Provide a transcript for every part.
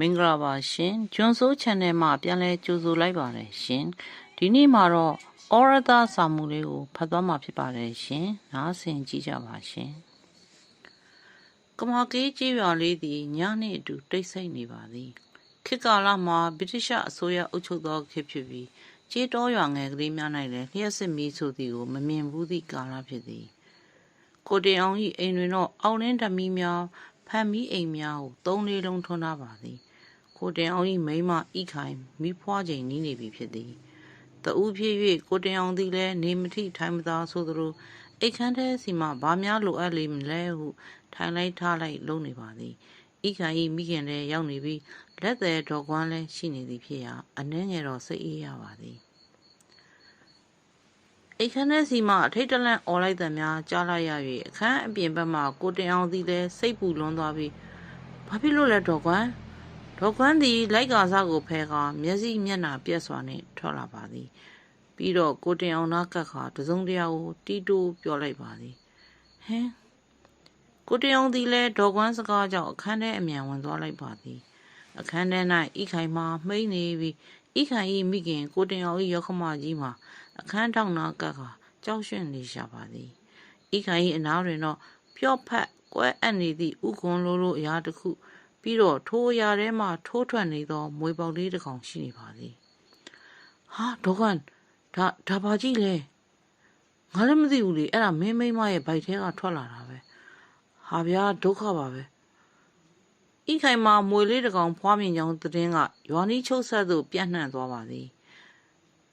မင်္ဂလာပါရှင်ကျွန်းစိုး channel မှာပြန်လဲကြိုဆိုလိုက်ပါတယ်ရှင်ဒီနေ့မှာတော့ဩရဒစာမှုလေးကိုဖတ်သွားမှာဖြစ်ပါတယ်ရှင်နားဆင်ကြည့်ကြပါရှင်ကမာကေးကြေးရွာလေးသည်ညနှင့်အတူတိတ်ဆိတ်နေပါသည်ခေတ်ကာလမှာဗြိတိရှအစိုးရအုပ်ချုပ်သောခေတ်ဖြစ်ပြီးကြေးတော်ရွာငယ်ကလေးများ၌လည်းလျှက်စစ်မီးဆိုသည်ကိုမမြင်ဘူးသည့်ကာလဖြစ်သည်ကိုတင်အောင်၏အိမ်တွင်တော့အောင်းလင်းဓမီများဖမ်းမီးအိမ်များကိုသုံးလေးလုံးထွန်းထားပါသည် ကိုတင်အောင်၏မိန်းမဤခိုင်မိဖွားချိန်နီးနေပြီဖြစ်သည်တဦးဖြစ်၍ကိုတင်အောင်သည်လည်းနေမထိထိုင်မသာဆိုသလိုအိတ်ခမ်းထဲစီမှဘာများလိုအပ်လိမ့်မလဲဟုထိုင်လိုက်ထားလိုက်လုံနေပါသည်ဤခိုင်၏မိခင်လည်းရောက်နေပြီးလက်သည်တော်ကွမ်းလည်းရှိနေသည်ဖြစ်ရာအနှဲငယ်တော့စိတ်အေးရပါသည်အိတ်ခမ်းထဲစီမှအထိတ်တလန့်អော်လိုက်တဲ့များကြားလိုက်ရ၍အခန်းအပြင်ဘက်မှကိုတင်အောင်သည်လည်းစိတ်ပူလွန်းသွားပြီးဘာဖြစ်လို့လဲဒေါ်ကွမ်း ဒေါ်ကွမ်းသည်လိုက်ကာစားကိုဖဲကာမျက်စိမျက်နှာပြက်စွာနှင့်ထွက်လာပါသည်ပြီးတော့ကိုတင်အောင်နားကပ်ခါတစုံတရာကိုတီးတိုးပြောလိုက်ပါသည်ဟင်းကိုတင်အောင်သည်လည်းဒေါ်ကွမ်းစကားကြောင့်အခန်းထဲအမြန်ဝင်သွားလိုက်ပါသည်အခန်းထဲ၌ဤခိုင်မှမှိတ်နေပြီးဤခိုင်၏မိခင် ကိုတင်အောင်၏ရောက်ခမကြီးမှာအခန်းထောင်နာကပ်ကကြောက်ရွံ့နေရှာပါသည်ဤခိုင်၏အနားတွင်တော့ပျော့ဖက်ကွဲအပ်နေသည့်ဥကွန်လိုလိုအရာတစ်ခု ပြီးတော့ထိုအရာထဲမှထိုးထွက်နေသောမွေပေါက်လေးတစ်ကောင်ရှိနေပါသည်ဟာဒေါကန်ဒါဒါပါကြည့်လေငါလည်းမသိဘူးလေအဲ့ဒါမင်းမိန်းမရဲ့ဗိုက်ထဲကထွက်လာတာပဲဟာဗျာဒုက္ခပါပဲဤခိုင်မှာမွေလေးတစ်ကောင်ဖွားမြင်ကြောင်းသတင်းကရွာနီးချုပ်ဆက်သို့ပြန့်နှံ့သွားပါသည်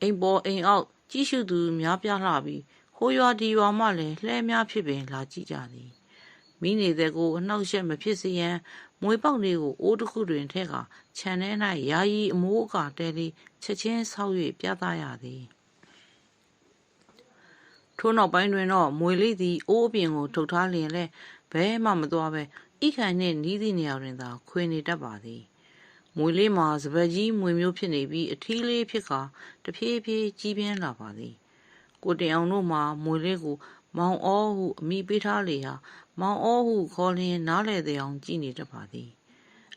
အိမ်ပေါ်အိမ်အောက်ကြီးစုသူများပြားလှပြီးဟိုရွာဒီရွာမှလည်းလှဲများဖြစ်ပင်လာကြည့်ကြသည် မိနေတဲ့ကိုအနှောက်အယှက်မဖြစ်စေရန်မွေပေါက်လေးကိုအိုးတစ်ခုတွင်ထည့်ကာခြံထဲ၌ယာယီအမိုးအကာတဲလေးချက်ချင်းဆောက်၍ပြသရသည်ထို့နောက်ပိုင်းတွင်တော့မွေလေးသည်အိုးအပြင်ကိုထုတ်ထားလျင်လဲဘဲမှမသွားပဲဣခိုင်နှင့်နီးသည့်နေရာတွင်သာခွေနေတတ်ပါသည်မွေလေးမှာစပက်ကြီးမွေမျိုးဖြစ်နေပြီးအထီးလေးဖြစ်ကာတဖြည်းဖြည်းကြီးပြင်းလာပါသည်ကိုတင်အောင်တို့မှာမွေလေးကို မောင်အောဟုအမိပေးထားလေဟာမောင်အောဟုခေါ်လျင်နားလေတဲ့အောင်ကြည်နေတတ်ပါသည်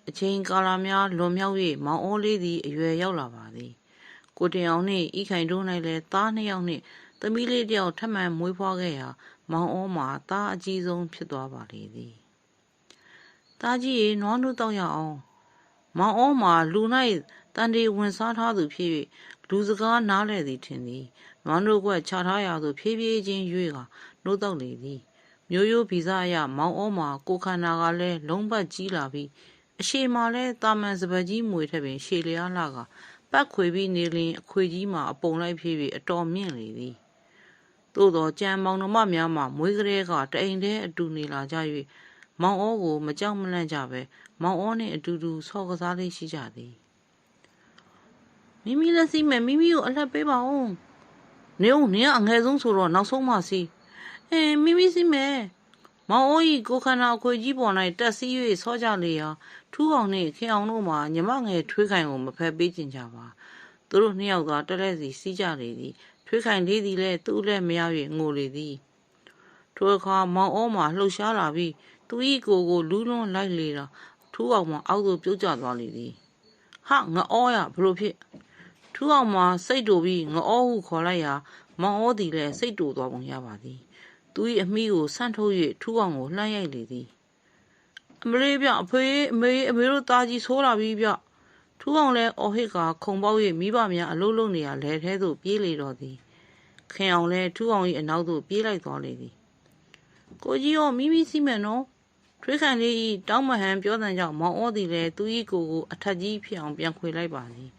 အချိန်ကာလများလွန်မြောက်၍မောင်အောလေးသည်အရွယ်ရောက်လာပါသည်ကိုတင်အောင်နှင့်ဤခိုင်တို့၌လည်းသားနှစ်ယောက်နှင့်သမီးလေးတစ်ယောက်ထပ်မံမွေးဖွားခဲ့ရာမောင်အောမှာသားအကြီးဆုံးဖြစ်သွားပါလေသည်သားကြီးရေနွားနုတောက်ရအောင်မောင်အောမှာလူ၌တန်တေဝင်စားထားသူဖြစ်၍လူစကားနားလဲသည်ထင်သည် နွားနုကွက်ခြားထားရာသို့ဖြည်းဖြည်းချင်းရွေ့ကနှုတ်တောက်လေသည်မျိုးရိုးဗီဇအရမောင်အောမှာကိုခန္ဓာကလည်းလုံးပတ်ကြီးလာပြီးအရှိမှလည်းတာမန်စပက်ကြီးမွေထက်ပင် ရှည်လျားလာကပတ်ခွေပြီးနေလျင်အခွေကြီးမှာအပုံလိုက်ဖြစ်၍အတော်မြင့်လေသည်သို့သောကြံမောင်နှမများမှမွေးကလေးကတအိမ်တည်းအတူနေလာကြ၍မောင်ဩကိုမကြောက်မလန့်ကြပဲမောင်ဩနှင့်အတူတူဆော့ကစားလေးရှိကြသည်မိမိလည်းစီးမယ်မိမိကိုအလှက်ပေးပါဦး နေဦးနေကအငယ်ဆုံးဆိုတော့နောက်ဆုံးမှစီးအဲမိမိစီးမယ်မောင်အိုးဤကိုခန္ဓာအခွေကြီးပေါ်၌တက်စီး၍ဆောကြလေရာထူးအောင်နှင့်ခင်အောင်တို့မှညမငယ်ထွေးခိုင်ကိုမဖက်ပေးကျင်ကြပါသူတို့နှစ်ယောက်သာတက်လက်စီစီးကြလေသည်ထွေးခိုင်လေးသည်လည်းသူ့လည်းမရ၍ငိုလေသည်ထိုအခါမောင်အိုးမှလှုပ်ရှားလာပြီးသူဤကိုယ်ကိုလူးလွန်းလိုက်လေတာထူးအောင်မှအောက်သို့ပြုတ်ကျသွားလေသည်ဟာငအောရဘလို့ဖြစ် ထူးအောင်မှစိတ်တူပြီးငအောဟုခေါ်လိုက်ရာမောင်အိုးသည်လည်းစိတ်တူသွားပုံရပါသည်သူ၏အမိကိုဆန့်ထုတ်၍ထူးအောင်ကိုလှမ်းရိုက်လေသည်အမလေးပြအဖေအမေအမေတို့သားကြီးဆိုးလာပြီပြထူးအောင်လဲအော်ဟစ်ကခုံပေါက်၍မိဘများအလုံးလုံးနေရလဲထဲသို့ပြေးလေတော့သည်ခင်အောင်လဲထူးအောင်၏အနောက်သို့ပြေးလိုက်သွားလေသည်ကိုကြီးရောမိမိစီးမယ်နော်ထွေးခိုင်လေး၏တောင်းမဟန်ပြောတဲ့ကြောင့်မောင်အောသည်လည်းသူ၏ကိုယ်ကိုအထက်ကြီးဖြစ်အောင်ပြန်ခွေလိုက်ပါသည်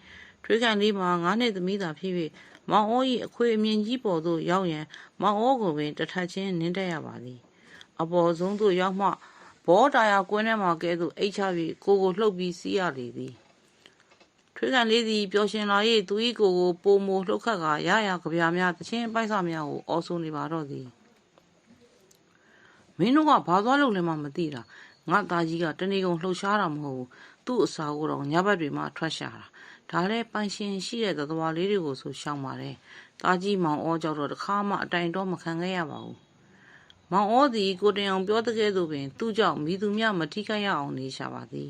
ထွေးခိုင်လေးမှာငါးနှစ်သမီးသာဖြစ်၍မောင်အိုး၏အခွေအမြင့်ကြီးပေါ်သို့ရောက်ရန်မောင်အိုးကိုပင်တထက်ချင်းနင်းတက်ရပါသည်အပေါ်ဆုံးသို့ရောက်မှဘောတာယာကွင်းထဲမှကဲသို့အိတ်ချပြီးကိုကိုလှုပ်ပြီးစီးရလေသည်ထွေးကန်လေးသည်ပျော်ရှင်လာ၍သူ၏ကိုကိုပိုမိုလှုပ်ခတ်ကာရရကြပြာများတချင်းပိုက်ဆများကိုအော်ဆိုနေပါတော့သည်မင်းတို့ကဘာသွားလို့လဲမှမသိတာငါသားကြီးကတနေကုန်လှုပ်ရှားတာမဟုတ်ဘူးသူ့အစာကိုတော့ညဘက်တွေမှထွက်ရှာတာ ဒါလည်းပိုင်ရှင်ရှိတဲ့သတ္တဝါလေးတွေကိုဆိုရှောင်ပါတယ်သားကြီးမောင်ဩကြောက်တော့တခါမှအတိုင်တော့မခံခဲ့ရပါဘူးမောင်ဩသည်ကိုတင်အောင်ပြောတဲ့ကဲ့သို့ပင်သူ့ကြောင့်မိသူမြမထိခိုက်ရအောင်နေရှာပါသည်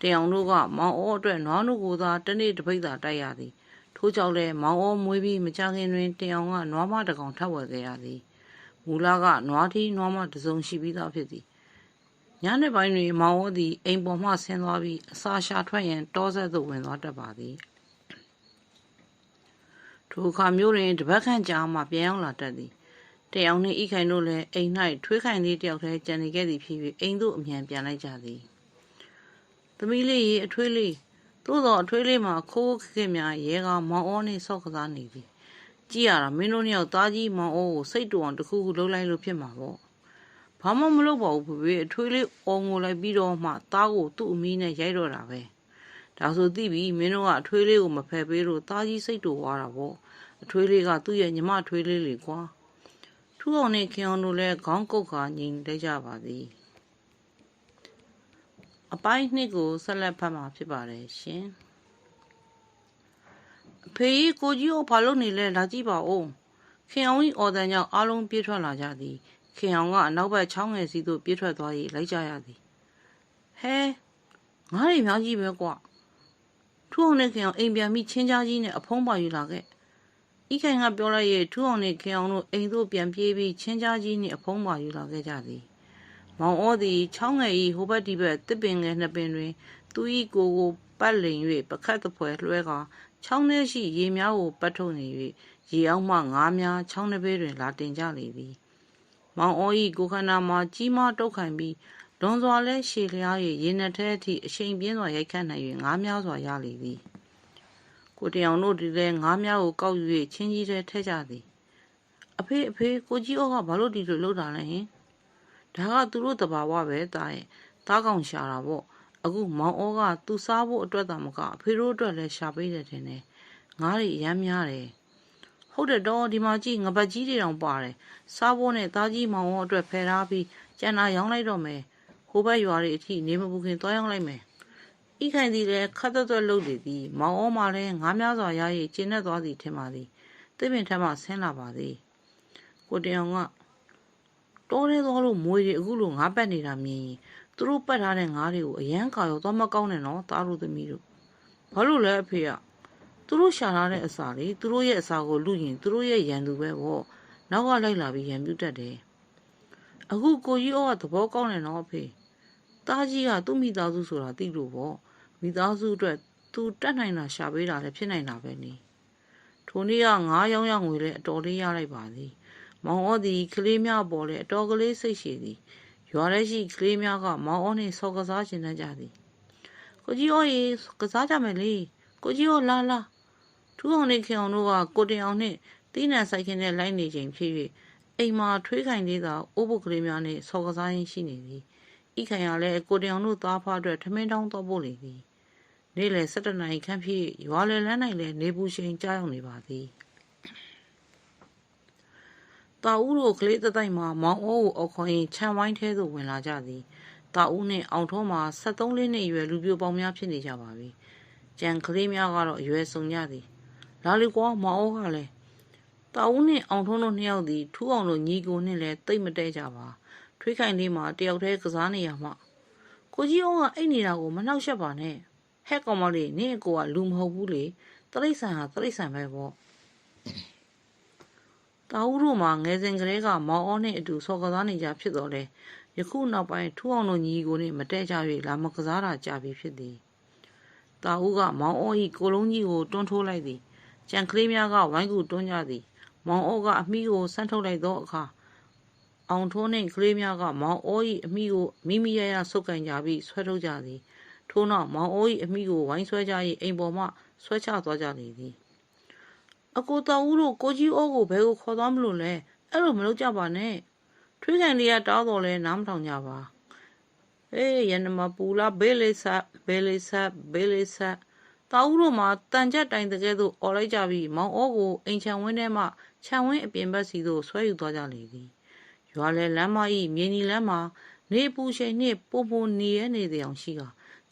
တယောင်တို့ကမောင်အောအတွက်နွားနို့ကိုသာတစ်နေ့တစ်ပိတ်သာတိုက်ရသည်ထို့ကြောင့်လည်းမောင်အောမွေးပြီးမကြခင်တွင်တယောင်ကနွားမတစ်ကောင်ထပ်ဝယ်ခဲ့ရသည်မူလာကနွားထီးနွားမတစ်စုံရှိပြီးသားဖြစ်သည် ညနေပိုင်းတွင်မောင်အောသည်အိမ်ပေါ်မှဆင်းသွားပြီးအစာရှာထွက်ရန်တောဆက်သို့ဝင်သွားတတ်ပါသည်ထိုအခါမျိုးတွင်တပတ်ခန့်ကြာမှပြန်ရောက်လာတတ်သည်တယောင်နှင့်ဤခိုင်တို့လည်းအိမ်၌ထွေးခိုင်လေးတယောက်တည်းကြံနေခဲ့သည်ဖြစ်၍အိမ်သို့အမြန်ပြန်လိုက်ကြသည်သမီးလေးရေအထွေးလေးသို့သောအထွေးလေးမှာခိုးခက်များရဲကမောင်အောနှင့်ဆော့ကစားနေသည်ကြည့်ရတာမင်းတို့နှစ်ယောက်သားကြီးမောင်အိုးကိုစိတ်တူအောင်တစ်ခုခုလှုပ်လိုက်လို့ဖြစ်မှာပေါ့ ဘာမှမလုပ်ပါဘူးဖေဖေအထွေးလေးအော်ငိုလိုက်ပြီးတော့မှသားကိုသူ့အမီးနဲ့ရိုက်တော့တာပဲဒါဆိုသိပြီမင်းတို့ကအထွေးလေးကိုမဖယ်ပေးလို့သားကြီးစိတ်တူသွားတာပေါ့အထွေးလေးကသူ့ရဲ့ညီမအထွေးလေးလေကွာထူအောင်နဲ့ခင်အောင်တို့လည်းခေါင်းကုတ်ခါငြိမ်လိုက်ကြပါသည်အပိုင်းနှစ်ကိုဆက်လက်ဖတ်မှာဖြစ်ပါတယ်ရှင်အဖေကြီးကိုကြီးကိုဘာလုပ်နေလဲလာကြည့်ပါဦးခင်အောင်ကြီးအော်တန်ကြောင့်အားလုံးပြေးထွက်လာကြသည် ခင်အောင်ကအနောက်ဘက်ချောင်းငယ်စီသို့ပြေးထွက်သွား၍လိုက်ကြရသည်ဟဲငါးရီများကြီးပဲကွာထူအောင်နဲ့ခင်အောင်အိမ်ပြန်ပြီးချင်းကြားကြီးနဲ့အဖုံးပါယူလာခဲ့ဤခိုင်ကပြောလိုက်ရဲ့ထူအောင်နဲ့ခင်အောင်တို့အိမ်သို့ပြန်ပြေးပြီးချင်းကြားကြီးနှင့်အဖုံးပါယူလာခဲ့ကြသည်မောင်ဩသည်ချောင်းငယ်၏ဟိုဘက်ဒီဘက်တစ်ပင်ငယ်နှစ်ပင်တွင် သူ၏ကိုယ်ကိုပတ်လိန်၍ပခတ်တပွဲလွှဲကာချောင်းထဲရှိရေများကိုပတ်ထုတ်နေ၍ရေအောက်မှငါးများချောင်းတစ်ပေတွင်လာတင်ကြလေသည် မောင်ဩ၏ကိုခန္ဓာမှာကြီးမားတုတ်ခိုင်ပြီးလွန်စွာလဲရှည်လျား၍ရေနက်ထဲအထိအရှိန်ပြင်းစွာရိုက်ခတ်နိုင်၍ငါးများစွာရလေသည်ကိုတယောင်တို့ဒီလဲငါးများကိုကောက်ယူ၍ချင်းကြီးထဲထည့်ကြသည်အဖေအဖေကိုကြီးဩကဘာလို့ဒီလိုလုပ်တာလဲဟင်ဒါကသူတို့တဘာဝပဲတာရဲ့တားကောင်ရှာတာပေါ့အခုမောင်ဩကသူစားဖို့အတွက်သာမကအဖေတို့အတွက်လည်းရှာပေးတယ်ထင်တယ်ငားတွေအရမ်းများတယ် ဟုတ်တယ်တော့ဒီမှာကြည့်ငပတ်ကြီးတွေတောင်ပါတယ်စားဖို့နဲ့သားကြီးမောင်ဩအတွက်ဖယ်ထားပြီးကျန်တာရောင်းလိုက်တော့မယ်ဟိုဘက်ရွာတွေအထိနေမပူခင်သွားရောင်းလိုက်မယ်ဤခိုင်သည်လည်းခတ်သွက်သွက်လုပ်နေသည်မောင်ဩမှလည်းငားများစွာရရည်ကျင်းနေသွားသည်ထင်ပါသည်သစ်ပင်ထက်မှဆင်းလာပါသည်ကိုတယောင်ကတောထဲသွားလို့မွေတွေအခုလိုငါးပတ်နေတာမြင်ရင်သူတို့ပတ်ထားတဲ့ငါးတွေကိုအရန်ကာရောသွားမကောင်းနဲ့နော်သားတို့သမီးတို့ဘာလို့လဲအဖေက သူတို့ရှာထားတဲ့အစာလေးသူတို့ရဲ့အစာကိုလူရင်သူတို့ရဲ့ရန်သူပဲပေါ့နောက်ကလိုက်လာပြီးရန်ပြုတ်တတ်တယ်အခုကိုကြီးဩကသဘောကောင်းတယ်နော်အဖေသားကြီးကသူ့မိသားစုဆိုတာသိလို့ပေါ့မိသားစုအတွက်သူတတ်နိုင်တာရှာပေးတာလည်းဖြစ်နိုင်တာပဲနေထိုနေ့ကငါးရောင်းရငွေလည်းအတော်လေးရလိုက်ပါသည်မောင်ဩသည်ကလေးများပေါ်လဲအတော်ကလေးစိတ်ရှိသည်ရွာထဲရှိကလေးများကမောင်ဩနှင့်ဆော်ကစားခြင်းတတ်ကြသည်ကိုကြီးဩရေကစားကြမယ်လေကိုကြီးဩလာလာ ထူအောင်နေခင်အောင်တို့ကကိုတင်အောင်နှင့်တီးနံဆိုင်ခင်နဲ့လိုက်နေချိန်ဖြစ်၍အိမ်မှာထွေးခိုင်လေးသာအိုးပုတ်ကလေးများနှင့်ဆော်ကစားရင်းရှိနေသည်ဤခိုင်ရလည်းကိုတင်အောင်တို့သားဖားအတွက်ထမင်းတောင်းတော့ပို့လေသည်နေ့လယ်၁၇နာရီခန့်ဖြစ်ရွာလယ်လန်း၌လည်းနေပူရှိန်ကြားရောက်နေပါသည်တာဦးတို့ကလေးတတိုက်မှာမောင်အိုးကိုအခွန်ရင်ခြံဝိုင်းထဲသို့ဝင်လာကြသည်တာဦးနှင့်အောင်ထုံးမှာ73လေးနှစ်အရွယ်လူပြိုပေါင်းများဖြစ်နေကြပါပြီကြံကလေးများကတော့အရွယ်ဆုံးကြသည် လာလေကွာမောင်အိုးကလည်းတာဦးနှင့်အောင်ထုံးတို့နှစ်ယောက်သည်ထူးအောင်တို့ညီကိုနှင့်လည်းတိတ်မတဲကြပါထွေးခိုင်လေးမှာတယောက်တည်းကစားနေရမှကိုကြီးအောင်ကအိတ်နေတာကိုမနှောက်ယှက်ပါနဲ့ဟဲ့ကောင်မလေးနင့်အကိုကလူမဟုတ်ဘူးလေတရိတ်ဆန်ဟာတရိတ်ဆန်ပဲပေါ့တာဦးတို့မှာငယ်စဉ်ကလေးကမောင်အောနှင့်အတူဆော်ကစားနေကြဖြစ်တော်လဲယခုနောက်ပိုင်းထူအောင်တို့ညီကိုနှင့်မတဲကြ၍လာမကစားတာကြပြီဖြစ်သည်တာဦးကမောင်အော၏ကိုလုံးကြီးကိုတွန်းထိုးလိုက်သည် ကြံကလေးများကဝိုင်းကူတွန်းကြသည်မောင်အောကအမိကိုဆန်းထုတ်လိုက်သောအခါအောင်ထိုးနှင့်ကလေးများကမောင်အိုး၏အမိကိုမိမိရရဆုပ်ကန်ကြပြီးဆွဲထုတ်ကြသည်ထို့နောက်မောင်အိုး၏အမိကိုဝိုင်းဆွဲကြ၏အိမ်ပေါ်မှဆွဲချသွားကြလေသည်အကိုတော်ဦးတို့ကိုကြီးအိုးကိုဘယ်ကိုခေါ်သွားမလို့လဲအဲ့လိုမလုပ်ကြပါနဲ့ထွေးကန်လေးကတောင်းတော်လဲနားမထောင်ကြပါအေးရနမပူလာဘေးလေးဆက်ဘေးလေးဆက်ဘေးလေးဆက် တာဦးတို့မှာတန်ကြက်တိုင်တကယ်သို့អော်လိုက်ကြပြီးမောင်အိုးကိုအိမ်ချံဝင်းထဲမှခြံဝင်းအပြင်ဘက်စီသို့ဆွဲယူသွားကြလေသည်ရွာလဲလမ်းမဤမြင်းကြီးလမ်းမှာနေပူချိန်နှင့်ပုံပုံနေရနေတဲ့အရှိက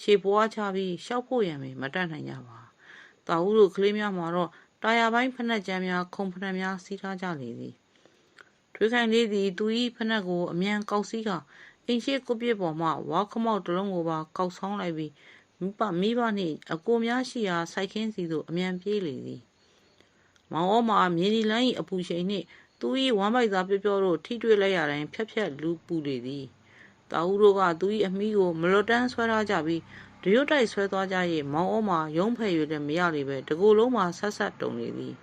ခြေပွားချပြီးရှောက်ဖို့ရံမတတ်နိုင်ကြပါတာဦးတို့ကလေးများမှာတော့တာယာပိုင်းဖက်နှက်ကြမ်းများခုံဖက်နှက်များစီးထားကြလေသည်ထွေးခိုင်လေးသည်သူ၏ဖက်နှက်ကိုအမြန်ကောက်စီးကအိမ်ရှိကိုပြစ်ပေါ်မှဝါခမောက်တလုံးကိုပါကောက်ဆောင်လိုက်ပြီး မိဘမိဘနှင့်အကိုများရှိရာစိုက်ခင်းစီသို့အမြန်ပြေးလေသည်မောင်ဩမှာမြေနီလန်း၏အပူချိန်နှင့်သူ၏ဝမ်းပိုက်သားပြောပြောတို့ထိတွေ့လိုက်ရတိုင်းဖြက်ဖြက်လူပူလေသည်တာဦးတို့ကသူ၏အမိကိုမလွတ်တမ်းဆွဲထားကြပြီးဒရွတ်တိုက်ဆွဲသွားကြ၍မောင်ဩမှာရုံးဖယ်၍လည်းမရလေပဲတကူလုံးမှာဆက်ဆက်တုံနေသည်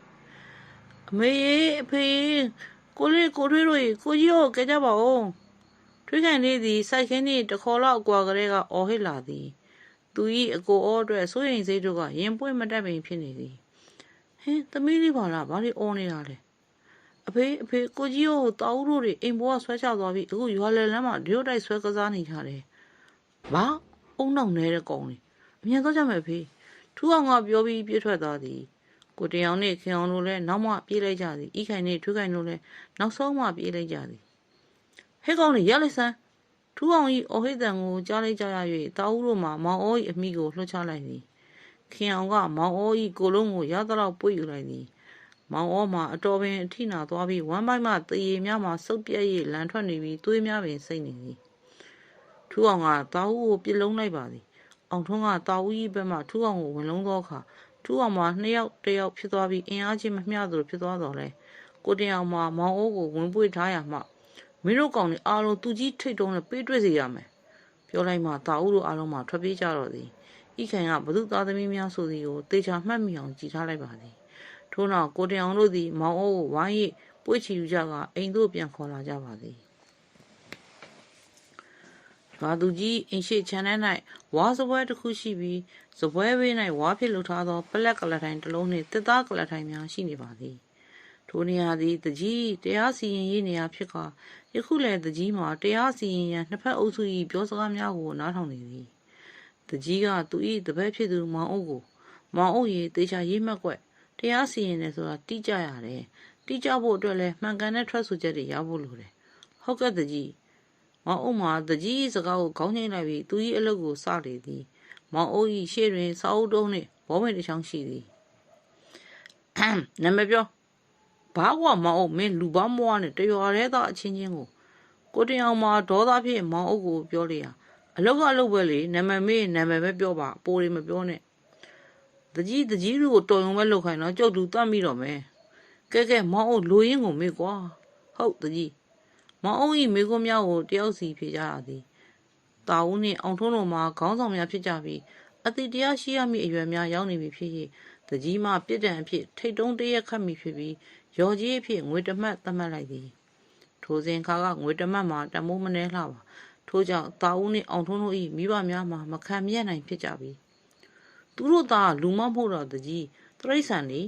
အမေရေအဖေရေကိုလေးကိုထွေးတို့ရေကိုကြီးကိုကြကြပါဦးထွေးခိုင်လေးသည်စိုက်ခင်းနှင့်တခေါ်လောက်အကွာကလေးကအော်ဟစ်လာသည် သူ၏အကိုအောအတွက်စိုးရိမ်စိတ်တို့ကရင်ပွင့်မတက်ပင်ဖြစ်နေသည်ဟင်းသမီးလေးပါလားဘာလို့အော်နေတာလဲအဖေအဖေကိုကြီးကိုတာဦးတို့တွေအိမ်ပေါ်ကဆွဲချသွားပြီးအခုရွာလယ်လမ်းမှာဒရုတ်တိုက်ဆွဲကစားနေကြတယ်ဘာအုံနောက်နေတဲ့ကောင်လေးအမြန်တော့ကြမယ်ဖေထူအောင်ကပြောပြီးပြည့်ထွက်သွားသည်ကိုတယောင်နဲ့ခင်အောင်တို့လည်းနောက်မှပြေးလိုက်ကြသည်ဤခိုင်နဲ့ထူးခိုင်တို့လည်းနောက်ဆုံးမှပြေးလိုက်ကြသည်ဟဲ့ကောင်လေးရလိုက်စမ်း ထူအောင်ဤအော်ဟိတန်ကိုကြားလိုက်ကြရ၍တာဦးတို့မှမောင်အိုး၏အမိကိုလှှတ်ချလိုက်သည်ခင်အောင်ကမောင်အိုး၏ကိုလုံးကိုရသလောက်ပွေ့ယူလိုက်သည်မောင်အိုးမှအတော်ပင်အထိနာသွားပြီးဝမ်းပိုက်မှတရေများမှစုပ်ပြက်၍လန်ထွက်နေပြီးသွေးများပင်စိတ်နေသည်ထူအောင်ကတာဦးကိုပြစ်လုံးလိုက်ပါသည်အောင်ထွန်းကတာဦး၏ဘက်မှထူအောင်ကိုဝင်လုံးသောအခါထူအောင်မှနှစ်ယောက်တစ်ယောက်ဖြစ်သွားပြီးအင်အားချင်းမမျှသလိုဖြစ်သွားတော်လဲကိုတင်အောင်မှမောင်အိုးကိုဝင်ပွေထားရမှ မင်းတို့ကောင်တွေအားလုံးသူကြီးထိတ်တုံးနဲ့ပေးတွေ့စေရမယ်ပြောလိုက်မှတာဦးတို့အားလုံးမှထွက်ပြေးကြတော့သည်ဤခိုင်ကဘသူသားသမီးများဆိုသည်ကိုတေချာမှတ်မိအောင်ကြည်ထားလိုက်ပါသည်ထို့နောက်ကိုတင်အောင်တို့သည် မောင်အိုးကိုဝိုင်း၍ပွေ့ချီယူကြကအိမ်သို့ပြန်ခေါ်လာကြပါသည်ရွာသူကြီးအိမ်ရှိချမ်းထဲ၌ဝါစပွဲတစ်ခုရှိပြီးစပွဲဘေး၌ဝါဖြစ်လှုပ်ထားသောပလက်ကလထိုင်တစ်လုံးနှင့်တစ်သားကလထိုင်များရှိနေပါသည် ထိုနေရာသည်တကြီးတရားစီရင်ရေးနေရာဖြစ်ကာယခုလည်းတကြီးမှာတရားစီရင်ရန်နှစ်ဖက်အုပ်စု၏ပြောစကားများကိုနားထောင်နေသည်တကြီးကသူ၏တပည့်ဖြစ်သူမောင်အုပ်ကိုမောင်အုပ်ရေတေချာရေးမှတ်ကွက်တရားစီရင်တယ်ဆိုတာတိကျရတယ်တိကျဖို့အတွက်လည်းမှန်ကန်တဲ့ထွက်ဆိုချက်တွေရဖို့လိုတယ်ဟုတ်ကဲ့တကြီးမောင်အုပ်မှာတကြီးစကားကိုခေါင်းငိမ့်လိုက်ပြီးသူ၏အလုပ်ကိုစလေသည်မောင်အုပ်၏ရှေ့တွင်စာအုပ်တုံးနှင့်ဘောမိတ်တစ်ချောင်းရှိသည်နာမည်ပြော ဘာကွာမောင်အုပ်မင်းလူပါမွားနဲ့တရွာရဲသားအချင်းချင်းကိုကိုတင်အောင်မှာဒေါသဖြင့်မောင်အုပ်ကိုပြောလေရအလုတ်ကအလုတ်ပဲလေနာမည်မေးနာမည်ပဲပြောပါအပိုးတွေမပြောနဲ့တကြီးတကြီးလူကိုတော်ရုံပဲလောက်ခိုင်းတော့ကြုတ်သူတတ်မိတော့မယ်ကဲကဲမောင်အုပ်လိုရင်းကိုမေးကွာဟုတ်တကြီးမောင်အုပ်ဤမိကွန်းများကိုတယောက်စီဖြေကြရသည်တာဦးနှင့်အောင်ထုံးတို့မှာခေါင်းဆောင်များဖြစ်ကြပြီးအတိတရားရှိရမည့်အရွယ်များရောက်နေပြီဖြစ်၍တကြီးမှပြစ်ဒဏ်အဖြစ်ထိတ်တုံးတရက်ခတ်မိဖြစ်ပြီး ရော်ကြီးအဖြစ်ငွေတစ်မှတ်သတ်မှတ်လိုက်သည်ထိုစဉ်ခါကငွေတစ်မှတ်မှာတမိုးမနှဲလှပါထို့ကြောင့်တာဦးနှင့်အောင်ထုံးတို့၏မိဘများမှာမခံမြတ်နိုင်ဖြစ်ကြပြီသူတို့သားလူမမဟုတ်တော့တကြီးတရိษံနေ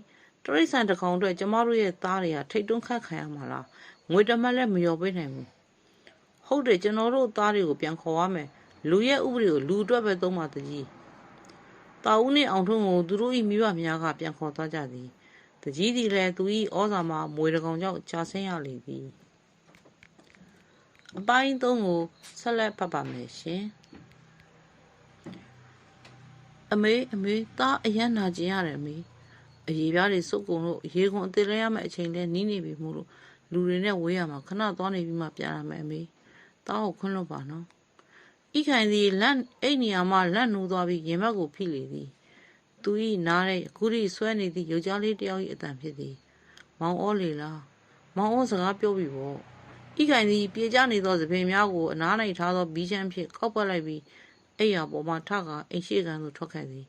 တရိษံတစ်ကောင်အတွက်ကျမတို့ရဲ့သားတွေကထိတ်တုံးခတ်ခံရမှာလားငွေတစ်မှတ်လည်းမလျော်ပေးနိုင်ဘူးဟုတ်တယ်ကျွန်တော်တို့သားတွေကိုပြန်ခေါ်ရမယ်လူရဲ့ဥပဒေကိုလူအတွက်ပဲသုံးပါတကြီးတာဦးနှင့်အောင်ထုံးကိုသူတို့၏မိဘများကပြန်ခေါ်သွားကြသည် တကြီးသည်လည်းသူ၏ဩဇာမှာမွေတကောင်ကြောင့်ကြာဆင်းရလေသည်အပိုင်းသုံးကိုဆက်လက်ဖတ်ပါမယ်ရှင်အမေအမေသားအရန်နာကျင်ရတယ်အမေအရေးပြားတွေစုပ်ကုန်လို့ရေကုန်အသေးလဲရမယ့်အချိန်လဲနီးနေပြီမို့လို့လူတွေနဲ့ဝေးရမှာခဏသွားနေပြီးမှပြန်လာမယ်အမေသားကိုခွင့်လွတ်ပါနော်ဤခိုင်သည်လက်အိတ်နေရာမှလက်နူးသွားပြီးရင်ဘတ်ကိုဖိလေသည် သူ၏နားတဲ့အခုထိဆွဲနေသည့်ယောက်ျားလေးတစ်ယောက်၏အတန်ဖြစ်သည် မောင်ဩလေလားမောင်ဩစကားပြောပြီပေါ့ဤခိုင်သည်ပြေကျနေသောသပင်များကိုအနား၌ထားသောဘီးချမ်းဖြင့်ကောက်ပတ်လိုက်ပြီးအိယာပေါ်မှထကအိမ်ရှိကန်သို့ထွက်ခဲ့သည်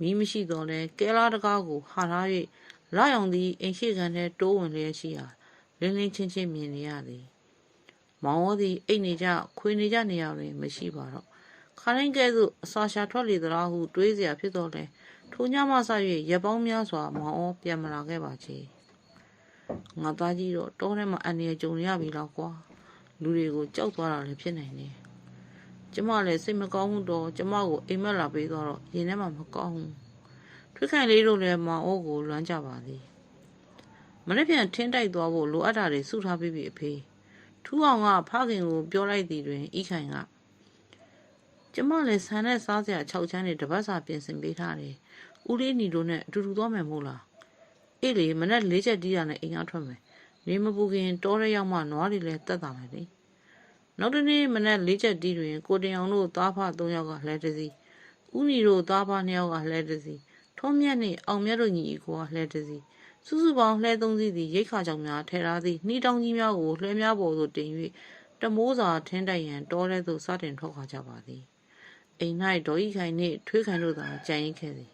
မီးမရှိတော့လဲကဲလာတကားကိုဟာထား၍လာရောင်သည်အိမ်ရှိကန်ထဲတိုးဝင်လျက်ရှိရာလင်းလင်းချင်းချင်းမြင်နေရသည် မောင်ဝသည်အိတ်နေကြခွေနေကြနေရတွင်မရှိပါတော့ခါတိုင်းကဲ့သို့အစာရှာထွက်လေသလားဟုတွေးเสียဖြစ်တော့လဲ ထိုညမှစ၍ရက်ပေါင်းများစွာမောင်ဩပြန်မလာခဲ့ပါချေငါသားကြီးတော့တောထဲမှာအန်ရကြုံရပြီလောက်ကွာလူတွေကိုကြောက်သွားတာလည်းဖြစ်နိုင်တယ်ကျမလည်းစိတ်မကောင်းဘူးတော့ကျမကိုအိမ်မက်လာပေးတော့ရင်ထဲမှာမကောင်းဘူးထွေးခိုင်လေးတို့လည်းမောင်ဩကိုလွမ်းကြပါသည်မနေ့ပြန်ထင်းတိုက်သွားဖို့လိုအပ်တာတွေစုထားပြီးပြီအဖေထူးအောင်ကဖခင်ကိုပြောလိုက်သည်တွင်ဤခိုင်က ကျမလည်းဆန်နဲ့စားစရာ6ချမ်းတွေတပတ်စာပြင်ဆင်ပေးထားတယ်။ဦးလေးညီတို့နဲ့အတူတူသွားမယ်မို့လား။အေးလေမနဲ့လေးချက်တီးရနဲ့အိမ်ကထွက်မယ်။နေမပူခင်တောရဲရောက်မှနွားတွေလည်းတက်တာမယ်လေ။နောက်တစ်နေ့မနဲ့လေးချက်တီးတွင် ကိုတင်အောင်တို့သားဖသုံးယောက်ကလှဲတစီဦးနီတို့သားပါနှစ်ယောက်ကလှဲတစ်စီးထုံးမြတ်နှင့်အောင်မြတ်တို့ညီအကိုကလှဲတစ်စီးစုစုပေါင်းလှဲသုံးစီးသည်ရိတ်ခါကြောင်များထဲထားသည့်နှီးတောင်ကြီးများကိုလှဲများပေါ်သို့တင်၍တမိုးစာထင်းတိုက်ရန်တောထဲသို့စတင်ထွက်ခွာကြပါသည် အိမ်၌ဒေါ်ဤခိုင်နှင့်ထွေးခိုင်တို့သာကြံရင်ခဲ့သည်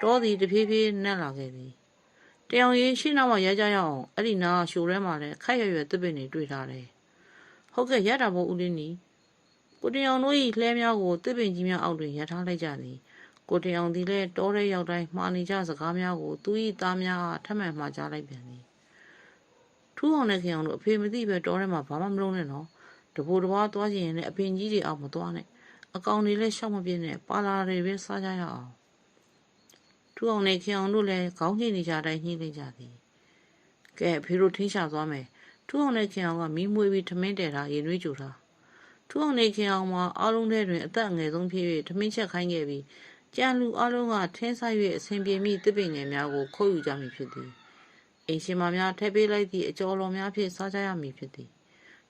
တောသည်တဖြည်းဖြည်းနက်လာခဲ့သည်တယောင်ရင်ရှင်းနောက်မှရကြရအောင်အဲ့ဒီနားရှိုထဲမှာလည်းခိုက်ရွယ်ရွယ်တစ်ပင်တွေတွေ့ထားတယ်ဟုတ်ကဲ့ရတာပေါ့ဦးလင်းနီကိုတယောင်တို့၏လှဲများကိုတစ်ပင်ကြီးများအောက်တွင်ရထားလိုက်ကြသည်ကိုတယောင်သည်လည်းတောထဲရောက်တိုင်းမှားနေကြစကားများကိုသူ၏သားများကထပ်မံမှားကြားလိုက်ပြန်သည်ထူးအောင်နဲ့ခင်အောင်တို့အဖေမသိပဲတောထဲမှာဘာမှမလုပ်နဲ့နော်တဘိုးတစ်ပါးသွားချင်ရင်လည်းအပင်ကြီးတွေအောက်မသွားနဲ့ အကောင်တွေလည်းရှောက်မပြင်းနဲ့ပါလာတွေပဲစားကြရအောင်ထူးအောင်နဲ့ခင်အောင်တို့လည်းခေါင်းညှိနေကြတိုင်းညှိနေကြသည်ကဲဖေတို့ထင်းရှာသွားမယ်ထူးအောင်နဲ့ခင်အောင်ကမီးမွေးပြီးထမင်းတဲတာရင်နှွေးကြိုတာထူးအောင်နဲ့ခင်အောင်မှာအားလုံးထဲတွင်အသက်အငယ်ဆုံးဖြစ်၍ထမင်းချက်ခိုင်းခဲ့ပြီးကြံလူအားလုံးကထင်းဆိုင်၍အစဉ်ပြေမိတစ်ပင်ငယ်များကိုခုတ်ယူကြမည်ဖြစ်သည်အိမ်ရှင်မများထည့်ပေးလိုက်သည့်အကျော်တော်များဖြင့်စားကြရမည်ဖြစ်သည်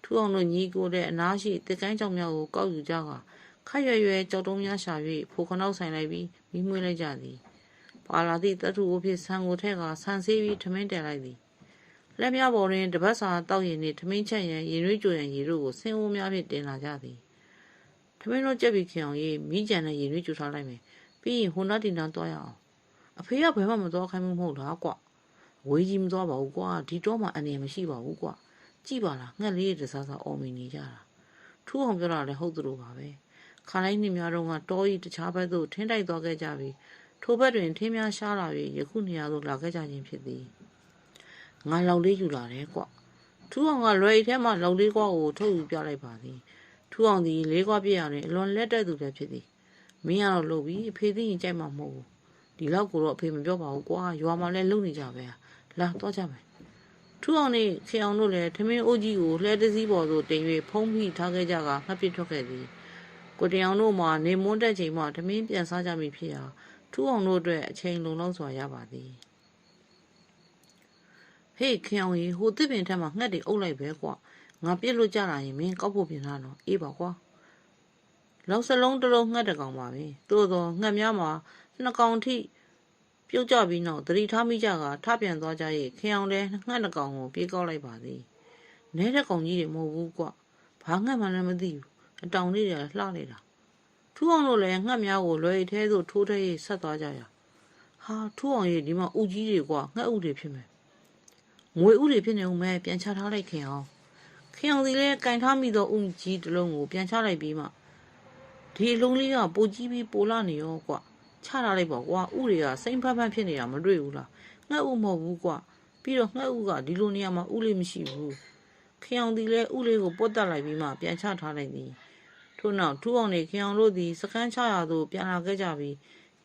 ထူအောင်တို့ညီကိုတဲ့အနားရှိတစ်ကိုင်းကြောင်များကိုကောက်ယူကြကာ ခက်ရွယ်ရွယ်ကြောက်တုံးများရှာ၍ဖိုခနောက်ဆိုင်လိုက်ပြီးမိမွေးလိုက်ကြသည်ပါလာသည့်တထုအဖြစ်ဆန်ကိုထက်ကဆန်ဆေးပြီးထမင်းတယ်လိုက်သည်လက်များပေါ်တွင်တပတ်စာတောက်ရည်နှင့်ထမင်းချက်ရန်ရင်ရွေးကြိုရန်ရေတို့ကိုဆင်းအိုးများဖြင့်တင်လာကြသည်ထမင်းတို့ကြက်ပြီးခင်အောင်ရေးမိကြံနဲ့ရင်ရွေးကြိုထားလိုက်မယ်ပြီးရင်ဟိုနာတင်တန်းသွားရအောင်အဖေကဘယ်မှမသွားခိုင်းမှုမဟုတ်လားကွဝေးကြီးမသွားပါဘူးကွာဒီတော့မှအနေမရှိပါဘူးကွကြည့်ပါလားငှက်လေးတွေတစားစားအော်မီနေကြတာထူးအောင်ပြောတာလည်းဟုတ်သလိုပါပဲ ခါလိုက်နှစ်များတော့ကတောကြီးတခြားဘက်သို့ထင်းတိုက်သွားခဲ့ကြပြီးထိုဘက်တွင်ထင်းများရှားလာ၍ယခုနေရာသို့လာခဲ့ကြခြင်းဖြစ်သည်ငါလောက်လေးယူလာတယ်ကွထူးအောင်ကလွယ်ထဲမှလောက်လေးကွာကိုထုတ်ယူပြလိုက်ပါသည်ထူးအောင်သည်လေးကွာပြည့်ရတယ်အလွန်လက်တက်သူလည်းဖြစ်သည်မင်းကတော့လုပ်ပြီးအဖေသိရင်ကြိုက်မှာမဟုတ်ဘူးဒီလောက်ကိုတော့အဖေမပြောပါဘူးကွာရွာမှာလည်းလုံနေကြပဲလာတော့ကြမယ်ထူအောင်နဲ့ခေအောင်တို့လည်းထမင်းအိုးကြီးကိုလှဲတစည်းပေါ်သို့တင်၍ဖုံးပြီးထားခဲ့ကြကငှက်ပစ်ထွက်ခဲ့သည် ကိုတယောင်တို့မှနေမွန်းတဲ့ချိန်မှထမင်းပြန်စားကြမိဖြစ်ရာထူအောင်တို့အတွက်အချိန်လုံလောက်စွာရပါသည်ဟေးခေအောင်ကြီးဟိုတစ်ပင်ထက်မှငှက်တွေအုပ်လိုက်ပဲကွာငါပြစ်လို့ကြလာရင်မင်းကောက်ဖို့ပြင်လာတော့အေးပါကွာလောက်စလုံးတစ်လုံးငှက်တကောင်ပါပဲသို့သောငှက်များမှာနှစ်ကောင်ထိပြုတ်ကြပြီးနောက်သတိထားမိကြကထပြန်သွားကြ၍ခင်အောင်လဲငှက်တစ်ကောင်ကိုပြေးကောက်လိုက်ပါသည်နဲတဲ့ကောင်ကြီးတွေမဟုတ်ဘူးကွဘာငှက်မှလည်းမသိဘူး အတောင်လေးတွေလှနေတာထူးအောင်တို့လည်းငှက်များကိုလွယ်ထဲသို့ထိုးထဲ၍ဆက်သွားကြရဟာထူးအောင်ရဲ့ဒီမှာဥကြီးတွေကွငှက်ဥတွေဖြစ်မယ်ငွေဥတွေဖြစ်နေဦးမယ်ပြန်ချထားလိုက်ခင်အောင်ခင်အောင်စီလည်းကင်ထားမိသောဥကြီးတစ်လုံးကိုပြန်ချလိုက်ပြီးမှဒီအလုံးလေးကပိုကြီးပြီးပိုလာနေရောကွာချထားလိုက်ပါကွာဥတွေကစိမ့်ဖက်ဖက်ဖြစ်နေတာမတွေ့ဘူးလားငှက်ဥမဟုတ်ဘူးကွာပြီးတော့ငှက်ဥကဒီလိုနေရာမှာဥလေးမရှိဘူးခရောင်ဒီလဲဥလေးကိုပုတ်တက်လိုက်ပြီးမှပြန်ချထားလိုက်သည် ထို့နောက်ထူးအောင်နေခရောင်တို့သည်စကန်းချရာသို့ပြန်လာခဲ့ကြပြီး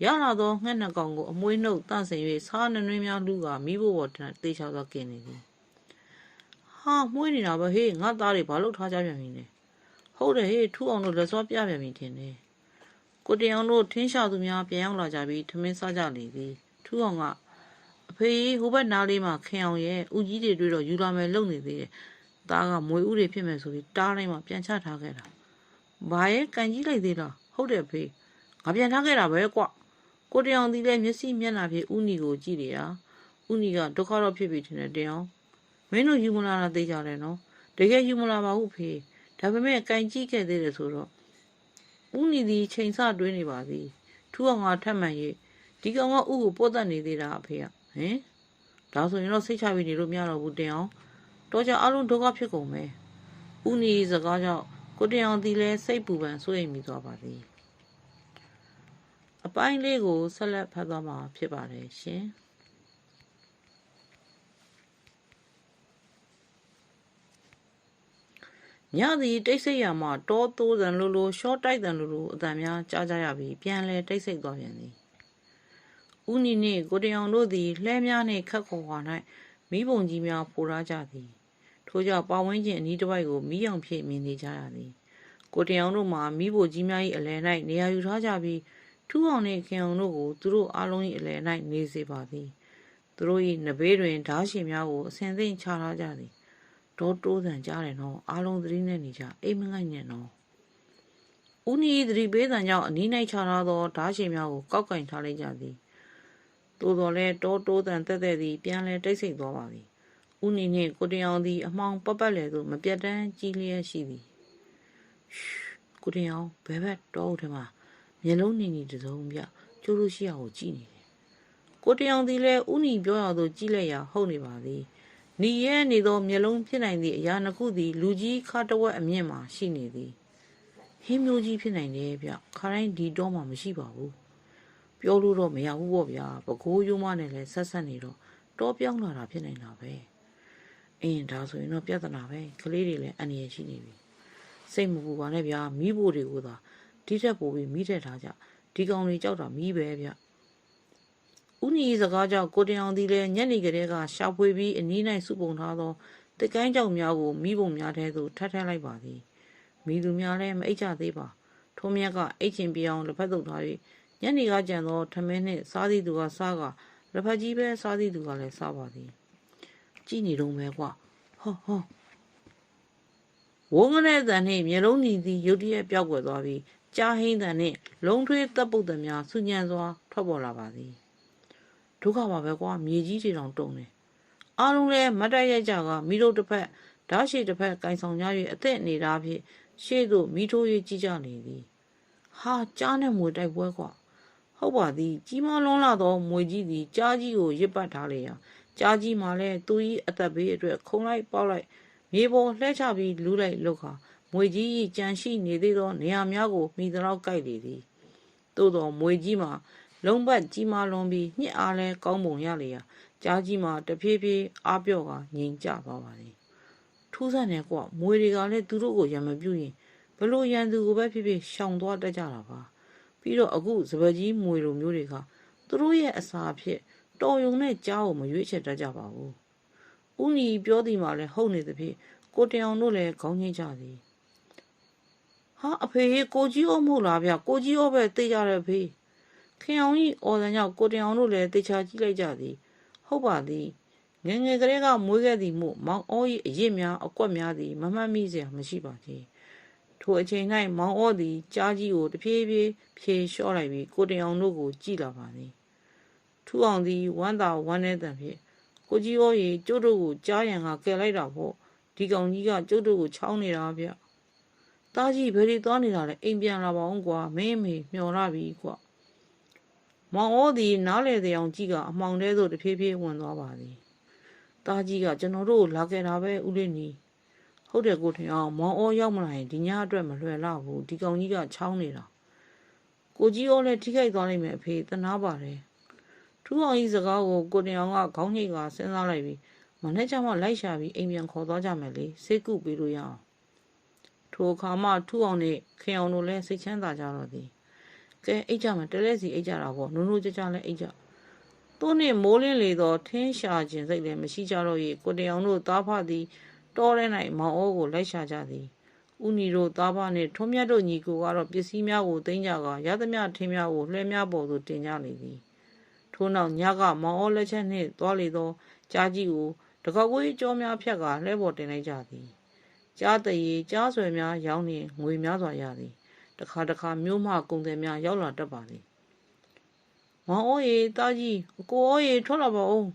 ရလာသောငှက်နှစ်ကောင်ကိုအမွှေးနှုတ်တန့်ဆင်၍စားနှနှွေးများလူကမိဖို့ပေါ်တတေချောသောကင်နေသည်ဟာမှုေးနေတာပဲဟေးငါသားတွေဘာလို့ထားကြပြန်ပြီလဲဟုတ်တယ်ဟေးထူအောင်တို့လက်စောပြပြန်ပြီထင်တယ်ကိုတယောင်တို့ထင်းရှာသူများပြန်ရောက်လာကြပြီးထမင်းစားကြလေသည်ထူအောင်ကအဖေဟိုဘက်နားလေးမှာခင်အောင်ရဲ့ဦးကြီးတွေတွေ့တော့ယူလာမယ်လုံနေသေးတယ်သားကမွေဦးတွေဖြစ်မယ်ဆိုပြီးတားလိုက်မှပြန်ချထားခဲ့တာ ဘာရဲ့ကန်ကြီးလိုက်သေးလားဟုတ်တယ်ဖေငါပြန်ထားခဲ့တာပဲကွကိုတယောင်ဒီလည်းမျက်စိမျက်နှာဖြင့်ဦးနီကိုကြည့်နေတာဦးနီကဒုက္ခတော့ဖြစ်ပြီထင်တယ်တယောင်မင်းတို့ယူမလာတာသိကြတယ်နော်တကယ်ယူမလာပါဘူးဖေဒါပေမဲ့ကင်ကြည့်ခဲ့သေးတယ်ဆိုတော့ဦးနီသည်ချိန်ဆတွင်းနေပါသည်ထူအောင်ကထက်မှန်၍ဒီကောင်ကဥကိုပို့တတ်နေသေးတာအဖေကဟင်ဒါဆိုရင်တော့စိတ်ချပြီးနေလို့မရတော့ဘူးတင်အောင်တော့ကြအလုံးဒုက္ခဖြစ်ကုန်မယ်ဦးနီစကားကြောင့် ကိုတင်အောင်ဒီလဲစိတ်ပူပန်စိုးရိမ်မိသွားပါသည်အပိုင်းလေးကိုဆက်လက်ဖတ်သွားမှာဖြစ်ပါတယ်ရှင်ညသည်တိတ်ဆိတ်ရမှတောတိုးတန်လိုလိုရှော့တိုက်တန်လိုလိုအတန်များကြားကြရပြီးပြန်လဲတိတ်ဆိတ်သွားပြန်သည်ဦးနီနှင့်ကိုတယောင်တို့သည်လှဲများနှင့်ခက်ခေါ်ခွာ၌မိဘုံကြီးများဖိုရာကြသည် ထို့ကြောင့်ပဝင်းကျင်အနီးတစ်ဝိုက်ကိုမိအောင်ဖြစ်မြင်နေကြရသည်ကိုတယောင်တို့မှာမိဖို့ကြီးများ၏အလယ်၌နေရာယူထားကြပြီးထူးအောင်နှင့်ခင်အောင်တို့ကိုသူတို့အားလုံး၏အလယ်၌နေစေပါသည်သူတို့၏နဘေးတွင်ဓားရှင်များကိုအစဉ်သိမ့်ချထားကြသည်ဒေါ်တိုးဆန်ကြားတယ်နော်အားလုံးသတိနဲ့နေကြအိမ်မငိုက်နဲ့နော်ဦးနီသတိပေးသံကြောင့်အနီး၌ခြားထားသောဓာတ်ရှင်များကိုကောက်ကင်ထားလိုက်ကြသည်သို့တော်လည်းတောတိုးတန်တက်တက်သည်ပြန်လဲတိတ်ဆိတ်သွားပါသည် ဦးနီနှင့်ကိုတယောင်သည် အမောင်ပတ်ပတ်လေသို့မပြတ်တမ်းကြီးလျက်ရှိသည်ရှူကိုတယောင်ဘဲဘက်တောအုပ်ထဲမှာမျက်လုံးနေနေတစုံပြကျိုးလို့ရှိရကိုကြည့်နေတယ်ကိုတယောင်သည်လည်းဦးနီပြောရသို့ကြည့်လိုက်ရာဟုတ်နေပါသည်နီရဲနေသောမျက်လုံးဖြစ်နိုင်သည့်အရာနှစ်ခုသည် လူကြီးခါတဝက်အမြင့်မှာရှိနေသည်ဟင်းမျိုးကြီးဖြစ်နိုင်တယ်ဗျခါတိုင်းဒီတော့မှမရှိပါဘူးပြောလို့တော့မရဘူးပေါ့ဗျာပကိုးရိုးမနဲ့လည်းဆက်ဆက်နေတော့တောပြောင်းလာတာဖြစ်နိုင်တာပဲ အင်းဒါဆိုရင်တော့ပြဿနာပဲကလေးတွေလည်းအန္တရာယ်ရှိနေပြီစိတ်မပူပါနဲ့ဗျာမိဖို့တွေကိုသာဒီထက်ပိုပြီးမိထက်ထားကြဒီကောင်တွေကြောက်တာမိပဲဗျဦးနီစကားကြောင့်ကိုတယောင်ဒီလည်းညက်နေကလေးကရှာဖွေပြီးအနီး၌စုပုံထားသောတကိုင်းကြောင်များကိုမိပုံများထဲသို့ထပ်ထပ်လိုက်ပါသည်မိသူများလည်းမအိတ်ကြသေးပါထိုမြတ်ကအိတ်ချင်ပြအောင်လက်ဖက်သုတ်ထား၍ညနေကကြံသောထမင်းနှင့်စားသည့်သူကစားကလက်ဖက်ကြီးပဲစားသည့်သူကလည်းစားပါသည် ကြည်နေတော့မဲကွာဟောဟောဝုန်းကတဲ့တန်နှင့်မျက်လုံးညီသည်ရုတ်တရက်ပြောက်ကွယ်သွားပြီးကြားဟင်းတန်နှင့်လုံးထွေးတပ်ပုတ်တံများဆူညံစွာထွက်ပေါ်လာပါသည်ဒုက္ခပါပဲကွာမြေကြီးတွေတောင်တုံနေအားလုံးလည်းမတ်တက်ရိုက်ကြကမိတို့တစ်ဖက်ဓာတ်ရှိတစ်ဖက်ကင်ဆောင်ကြ၍အသက်နေတာဖြင့်ရှေ့သို့မိထိုး၍ကြည့်ကြနေသည်ဟာကြားနဲ့မွေတိုက်ပွဲကွာဟုတ်ပါသည် ကြီးမားလွန်းလာသောမွေကြီးသည်ကြားကြီးကိုရစ်ပတ်ထားလေရာ ကြားကြီးမှလည်းသူ၏အသက်ဘေးအတွက်ခုံလိုက်ပေါက်လိုက်မြေပေါ်လှဲချပြီးလူးလိုက်လုခါမွေကြီး၏ကြံရှိနေသေးသောနေရာများကိုမိသလောက်ကြိုက်လေသည်သို့သောမွေကြီးမှာလုံးပတ်ကြီးမားလွန်ပြီးညှစ်အားလဲကောင်းပုံရလေရာကြားကြီးမှာတဖြည်းဖြည်းအားပြော့ကငြိမ်ကျသွားပါသည်ထူးဆန်းတယ်ကွာမွေတွေကလည်းသူတို့ကိုရံမပြုရင်ဘလို့ရန်သူကိုပဲဖြစ်ဖြစ်ရှောင်သွားတတ်ကြတာပါပြီးတော့အခုစပကြီးမွေလိုမျိုးတွေကသူတို့ရဲ့အစာအဖြစ် တော်ယုံနဲ့ကြားကိုမရွေးချယ်တတ်ကြပါဘူးဦးညီပြောသည်မှာလည်းဟုတ်နေသဖြင့်ကိုတယောင်တို့လည်းခေါင်းငိမ့်ကြသည်ဟာအဖေကိုကြီးအိုးမဟုတ်လားဗျကိုကြီးအိုးပဲသိကြတယ်ဖေခင်အောင်ကြီးအော်စံကြောင့်ကိုတယောင်တို့လည်းတေချာကြည့်လိုက်ကြသည်ဟုတ်ပါသည်ငယ်ငယ်ကလေးကမွေးခဲ့သည်မို့မောင်အိုး၏အရစ်များအကွက်များသည်မမှတ်မိစရာမရှိပါသေးထိုအချိန်၌မောင်အိုးသည်ကြားကြီးကိုတဖြည်းဖြည်းဖြေလျှော့လိုက်ပြီးကိုတယောင်တို့ကိုကြည့်လာပါသည် ထူအောင်သည်ဝမ်းသာဝမ်းနည်းသံဖြင့်ကိုကြီးအိုး၏ကျုပ်တို့ကိုကြားရန်ကကယ်လိုက်တာပေါ့ဒီကောင်ကြီးကကျုပ်တို့ကိုချောင်းနေတာဗျတားကြီးဘယ်ဒီသွားနေတာလဲအိမ်ပြန်လာပါအောင်ကွာမင်းမေမျော်လာပြီကွာမောင်အိုးသည်နားလေတဲ့အောင်ကြီးကအမှောင်ထဲသို့တဖြည်းဖြည်းဝင်သွားပါသည်တားကြီးကကျွန်တော်တို့လာခဲ့တာပဲဦးလေးနီဟုတ်တယ်ကိုထင်အောင်မောင်အိုးရောက်မလာရင်ဒီညအတွက်မလွယ်လာဘူးဒီကောင်ကြီးကချောင်းနေတာကိုကြီးအိုးလည်းထိခိုက်သွားနိုင်မယ်အဖေတနာပါတယ် ထူအောင်ကြီးစကားကိုကိုတင်အောင်ကခေါင်းညိတ်ကစဉ်းစားလိုက်ပြီးမနေ့ကမှလိုက်ရှာပြီးအိမ်ပြန်ခေါ်သွားကြမယ်လေစိတ်ကုပေးလို့ရအောင်ထိုအခါမှထူအောင်နဲ့ခင်အောင်တို့လည်းစိတ်ချမ်းသာကြတော့သည်ကဲအိတ်ကြမယ်တလဲစီအိတ်ကြတာပေါ့နုံနုံကြကြလည်းအိတ်ကြသူနှင့်မိုးလင်းလေသောထင်းရှာခြင်းစိတ်လည်းမရှိကြတော့၏ကိုတယောင်တို့သားဖသည်တောထဲ၌မောင်အိုးကိုလိုက်ရှာကြသည်ဦးနီတို့သားဖနှင့်ထွန်းမြတ်တို့ညီကိုကတော့ပစ္စည်းများကိုသိမ်းကြကရသမျှထင်းများကိုလှဲများပေါ်သို့တင်ကြလေသည် ထို့နောက်ညကမောင်အိုးလက်ချက်နှင့်သွားလေသောကြားကြီးကိုတကောက်ကိုကြောများဖြတ်ကလှဲပေါ်တင်လိုက်ကြသည်ကြားတရေကြားဆွဲများရောင်းနေငွေများစွာရသည်တခါတခါမြို့မှကုန်တယ်များရောက်လာတတ်ပါသည်မောင်အိုးရေတာကြီးကိုအိုးရေထွက်လာပါဦး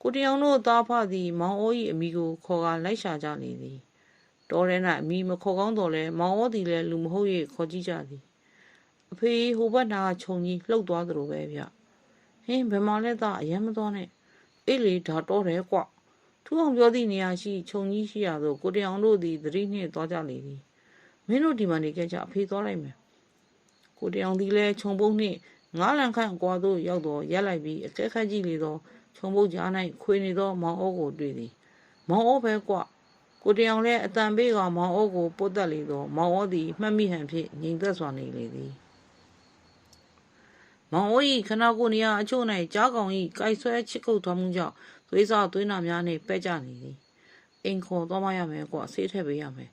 ကိုတယောင်တို့သားဖသည် မောင်အိုး၏အမိကိုခေါ်ကာလိုက်ရှာကြလေသည်တော်ထဲ၌အမိမခေါ်ကောင်းတော်လဲမောင်အိုးသည်လည်းလူမဟုတ်၍ခေါ်ကြည့်ကြသည်အဖေဟိုဘက်နာခြုံကြီးလှုပ်သွားသလိုပဲဗျ ဟင်းဘယ်မှာလဲသားအရင်မသွားနဲ့အေးလေဒါတော့တယ်ကွထူအောင်ပြောသည့်နေရာရှိခြုံကြီးရှိရာသို့ကိုတယောင်တို့သည်သတိနှင့်သွားကြလေသည်မင်းတို့ဒီမှာနေကြကြအဖေသွားလိုက်မယ်ကိုတယောင်သည်လည်းခြုံပုတ်နှင့်ငားလန်ခန့်အကွာသို့ရောက်တော့ရက်လိုက်ပြီးအကဲခတ်ကြည့်လေသောခြုံပုတ်ကြား၌ခွေနေသောမောင်အိုးကိုတွေ့သည်မောင်အိုးပဲကွကိုတယောင်လည်းအတန်ပေးကမောင်အိုးကိုပုတ်တက်လေသောမောင်အိုးသည်မှတ်မိဟန်ဖြင့်ငြိမ်သက်စွာနေလေသည် မောင်အိုး၏ခနာကိုနေရာအချို့၌ကြားကောင်၏ကြိုက်ဆွဲချစ်ကုတ်သွားမှုကြောင့်သွေးစားသွေးနာများနှင့်ပဲ့ကြနေသည်အိမ်ခေါ်သွားမရမယ်ကွဆေးထည့်ပေးရမယ်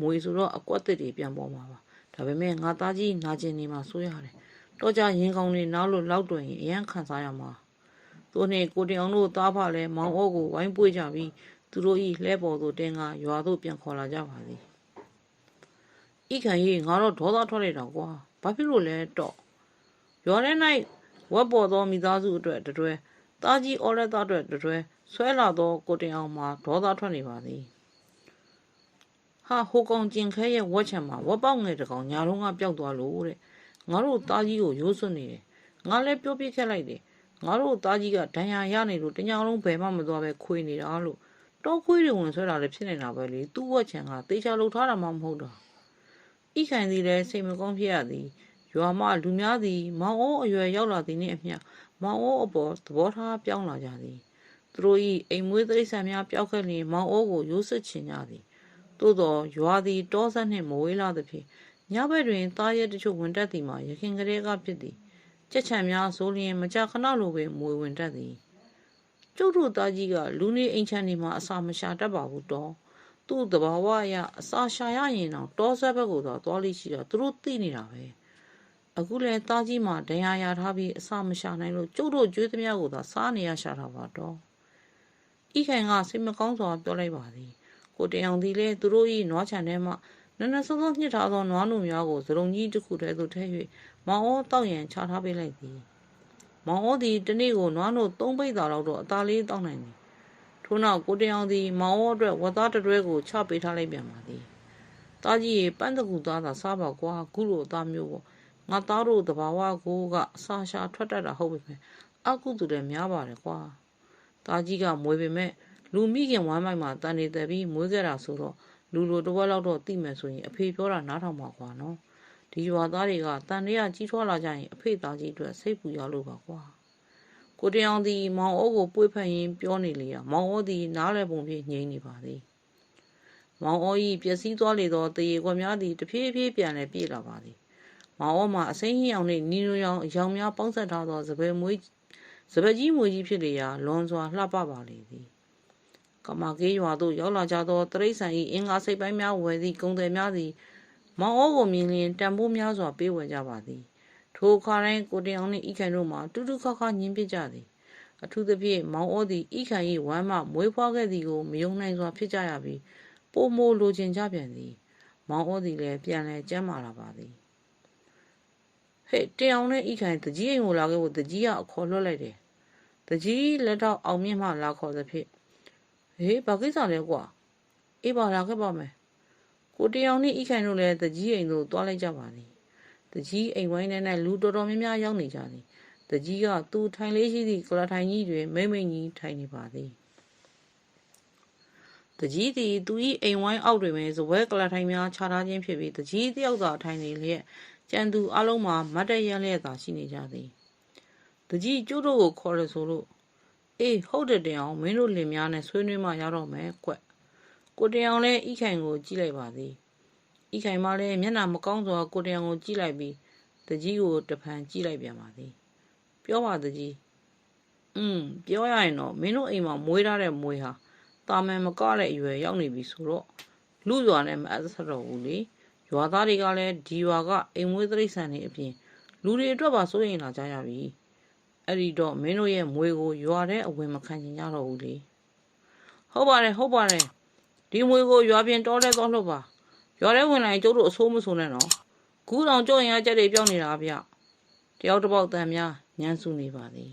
မွေဆိုတော့အကွက်တစ်တွေပြန်ပေါ်မှာပါဒါပေမဲ့ငါသားကြီးနာကျင်နေမှာစိုးရတယ်တော့ကြရင်ကောင်းနေနောက်လို့လောက်တွင်အရန်ခံစားရမှာသူနှင့်ကိုတင်အောင်တို့သားဖလည်းမောင်အိုးကိုဝိုင်းပွေကြပြီးသူတို့၏လှဲပေါ်သို့တင်ကရွာသို့ပြန်ခေါ်လာကြပါသည်ဤခံကြီးငါတော့ဒေါသထွက်လိုက်တာကွာဘာဖြစ်လို့လဲတော့ ရွာထဲ၌ဝက်ပေါ်သောမိသားစုအတွက်တတွဲတာကြီးအော်လက်သားအတွက်တတွဲဆွဲလာသောကိုတင်အောင်မှာဒေါသထွက်နေပါသည်ဟာဟိုကောင်ကျင်ခဲရဲ့ဝက်ချံမှာဝက်ပေါက်ငယ်တစ်ကောင်ညာလုံးကပျောက်သွားလို့တဲ့ငါတို့တာကြီးကိုရိုးစွနေတယ်ငါလည်းပြောပြခဲ့လိုက်တယ်ငါတို့တာကြီးကဒဏ်ရာရနေလို့တညာလုံးဘယ်မှမသွားပဲခွေနေတာလို့တော့ခွေးတွေဝင်ဆွဲတာလည်းဖြစ်နေတာပဲလေသူ့ဝက်ချံကတေချာလှုပ်ထားတာမှမဟုတ်တော့ဤခိုင်သည်လည်းစိတ်မကောင်းဖြစ်ရသည် ရွာမှလူများသည် မောင်အိုးအရွယ်ရောက်လာသည်နှင့်အမျှမောင်အိုးအပေါ်သဘောထားပြောင်းလာကြသည်သူတို့၏အိမ်မွေးတိရစ္ဆာန်များပျောက်ခဲ့လျင်မောင်အိုးကိုရိုးစစ်ချင်ကြသည်သို့သောရွာသည်တောဆက်နှင့်မဝေးလာသဖြင့်ညဘက်တွင်သားရဲတချို့ဝင်တက်သည်မှာရခင်ကလေးကဖြစ်သည်ကြက်ချံများဆိုလျင်မကြခဏလိုပင်မွေဝင်တက်သည်ကျုပ်တို့သားကြီးကလူနေအိမ်ချမ်းနေမှာအစာမရှာတတ်ပါဘူးတော့သူ့တဘာဝအရအစာရှာရရင်တော့တောဆွဲဘက်ကိုတော့သွားလိရှိတော့သူတို့သိနေတာပဲ အခုလဲတားကြီးမှာဒဏ်ရာရထားပြီးအစာမရှာနိုင်လို့ကျုပ်တို့ကြွေးသမျှကိုသာစားနေရရှာတာပါတော့ဤခိုင်ကစိတ်မကောင်းစွာပြောလိုက်ပါသည်ကိုတယောင်သည်လဲသူတို့၏နွားချံထဲမှနနဆုံးဆုံးညှစ်ထားသောနွားနုများကိုစရုံကြီးတစ်ခုတည်းသို့ထည့်၍မောင်ဩတောက်ရန်ချထားပေးလိုက်သည်မောင်ဩသည်တနေ့ကိုနွားနုသုံးပိတ်သာလောက်တော့အသားလေးတောက်နိုင်သည်ထို့နောက်ကိုတယောင်သည်မောင်ဝအတွက်ဝတ်သားတစ်တွဲကိုချပေးထားလိုက်ပြန်ပါသည်။တာကြီးရေပန်းတကူသားသာစားပါကွာခုလိုအသားမျိုးပေါ့။ ငါသားတို့တဘာဝကိုကအစာရှာထွက်တတ်တာဟုတ်ပြီပဲ။အကုသူလည်းများပါတယ်ကွာ။တာကြီးကမွေပေမဲ့လူမိခင်ဝမ်းမိုက်မှာတန်နေတဲ့ပြီးမွေးခဲ့တာဆိုတော့လူလိုတစ်ဝက်လောက်တော့သိမယ်ဆိုရင်အဖေပြောတာနားထောင်ပါကွာနော်။ဒီရွာသားတွေကတန်တွေကကြီးထွားလာကြရင်အဖေသားကြီးအတွက်စိတ်ပူရလို့ပါကွာ။ကိုတယောင်သည်မောင်အိုးကိုပွေ့ဖက်ရင်းပြောနေလေရာမောင်အိုးသည်နားလည်ပုံဖြင့်ငြိမ်နေပါသည်မောင်အိုး၏ပျက်စီးသွားလေသောတရေခွက်များသည်တဖြည်းဖြည်းပြန်လည်ပြေးလာပါသည် မောင်အိုးမှာအစိမ်းဟင်းအောင်နှင့်နီနိုရောင်အယောင်များပေါင်းဆက်ထားသောစပယ်မွေးစပယ်ကြီးမွေးကြီးဖြစ်လေရာလွန်စွာလှပပါလေသည်ကမာကေးရွာသို့ရောက်လာကြသောတရိษံ၏အင်္ဂါစိတ်ပိုင်းများဝယ်သည့်ကုံတယ်များသည်မောင်အိုးကိုမြင်လျင်တန်ဖိုးများစွာပေးဝယ်ကြပါသည်ထိုအခါတိုင်းကိုတင်အောင်နှင့်ဤခိုင်တို့မှတူတူခါခါညင်းပစ်ကြသည်အထူးသဖြင့်မောင်အိုသည်ဤခိုင်၏ဝမ်းမှမွေးဖွားခဲ့သည်ကိုမယုံနိုင်စွာဖြစ်ကြရပြီးပိုမိုလိုချင်ကြပြန်သည် မောင်အိုသည်လည်းပြန်လဲကျမ်းမာလာပါသည် ဟဲ့တင်အောင်နဲ့ဤခိုင်တကြီးအိမ်ကိုလာခဲ့ဖို့တကြီးကအခေါ်လွှတ်လိုက်တယ်တကြီးလက်တော့အောင်မြင့်မှလာခေါ်သဖြင့်ဟေးဘာကိစ္စလဲကွာအေးပါလာခဲ့ပါမယ်ကိုတင်အောင်နှင့်ဤခိုင်တို့လည်းတကြီးအိမ်သို့သွားလိုက်ကြပါသည်တကြီးအိမ်ဝိုင်းထဲ၌လူတော်တော်များများရောက်နေကြသည်တကြီးကသူထိုင်လေးရှိသည့်ကလထိုင်ကြီးတွင်မိမ့်မိန်ကြီးထိုင်နေပါသည်တကြီးသည်သူ၏အိမ်ဝိုင်းအောက်တွင်ပင်ဇပွဲကလထိုင်များခြားထားခြင်းဖြစ်ပြီးတကြီးတယောက်သာထိုင်နေလျက် ကြံသူအလုံးမှာမတ်တရရလျက်သာရှိနေကြသည်တကြီးကျိုးတို့ကိုခေါ်ရဆိုလို့အေးဟုတ်တယ်တင်အောင်မင်းတို့လင်များနဲ့ဆွေးနွေးမှရတော့မယ်ကွကိုတင်အောင်လည်းဤခိုင်ကိုကြည့်လိုက်ပါသည်ဤခိုင်မလည်းမျက်နှာမကောင်းစွာကိုတရံကိုကြည့်လိုက်ပြီးတကြီးကိုတဖန်ကြည့်လိုက်ပြန်ပါသည် ပြောပါတကြီးอืมပြောရရင်တော့မင်းတို့အိမ်မှာမွေးထားတဲ့မွေဟာတာမန်မကတဲ့အရွယ်ရောက်နေပြီဆိုတော့လူရွာနဲ့မအပ်ဆက်တော့ဘူးလေ ရွာသားတွေကလည်းဒီရွာကအိမ်မွေးတိရစ္ဆာန်တွေအပြင်လူတွေအတွက်ပါစိုးရိမ်လာကြရပြီအဲ့ဒီတော့မင်းတို့ရဲ့မွေကိုရွာထဲအဝင်မခံချင်ကြတော့ဘူးလေဟုတ်ပါတယ်ဟုတ်ပါတယ်ဒီမွေကိုရွာပြင်တောထဲသွားလို့ပါရွာထဲဝင်လာရင်ကျုပ်တို့အဆိုးမဆိုးနဲ့နော်ကူးတောင်ကြောက်ရင်အကြက်တွေပြောင်းနေတာဗျတယောက်တစ်ပေါက်တန်များညှန်းစုနေပါသည်